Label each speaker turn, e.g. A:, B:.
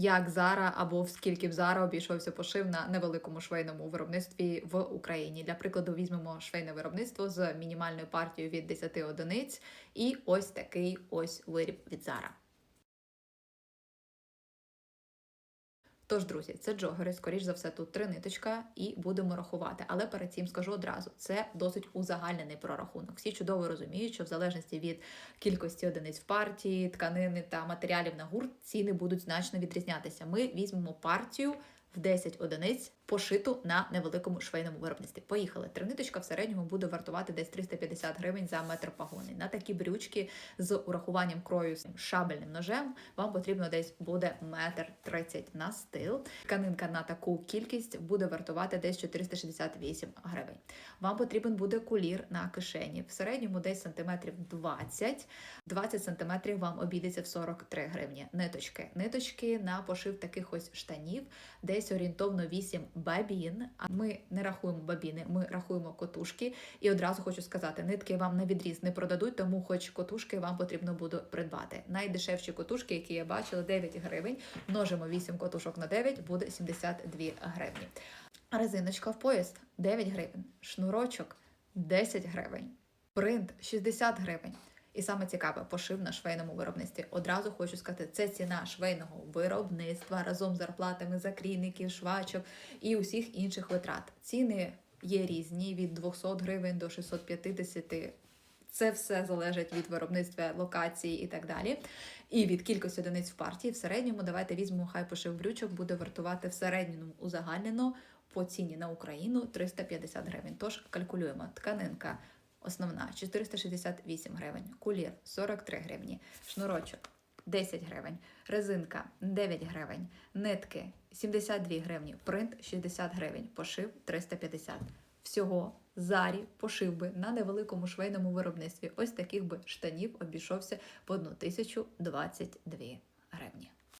A: як Зара або в скільки б Зара обійшовся пошив на невеликому швейному виробництві в Україні. Для прикладу, візьмемо швейне виробництво з мінімальною партією від 10 одиниць, і ось такий ось виріб від Зара. Тож, друзі, це джогери, скоріш за все, тут три ниточка, і будемо рахувати. Але перед цим скажу одразу: це досить узагальнений прорахунок. Всі чудово розуміють, що в залежності від кількості одиниць в партії, тканини та матеріалів на гурт ціни будуть значно відрізнятися. Ми візьмемо партію в 10 одиниць пошиту на невеликому швейному виробництві. Поїхали. Триниточка в середньому буде вартувати десь 350 гривень за метр пагони. На такі брючки з урахуванням крою з шабельним ножем вам потрібно десь буде метр 30 на стил. Тканинка на таку кількість буде вартувати десь 468 гривень. Вам потрібен буде кулір на кишені. В середньому десь сантиметрів 20. 20 сантиметрів вам обійдеться в 43 гривні. Ниточки. Ниточки на пошив таких ось штанів, десь орієнтовно 8 бабін. А ми не рахуємо бабіни, ми рахуємо котушки. І одразу хочу сказати, нитки вам на відріз не продадуть, тому хоч котушки вам потрібно буде придбати. Найдешевші котушки, які я бачила, 9 гривень. Множимо 8 котушок на 9, буде 72 гривні. Резиночка в пояс 9 гривень, шнурочок 10 гривень, принт 60 гривень. І саме цікаве, пошив на швейному виробництві. Одразу хочу сказати, це ціна швейного виробництва разом з зарплатами закрійників, швачок і усіх інших витрат. Ціни є різні від 200 гривень до 650. Це все залежить від виробництва локації і так далі. І від кількості одиниць в партії. В середньому давайте візьмемо, хай пошив брючок буде вартувати в середньому узагальнено по ціні на Україну 350 гривень. Тож калькулюємо тканинка. Основна 468 гривень, кулір 43 гривні, шнурочок 10 гривень, резинка 9 гривень, нитки 72 гривні, принт 60 гривень, пошив 350. Всього зарі пошив би на невеликому швейному виробництві ось таких би штанів обійшовся по 1022 гривні.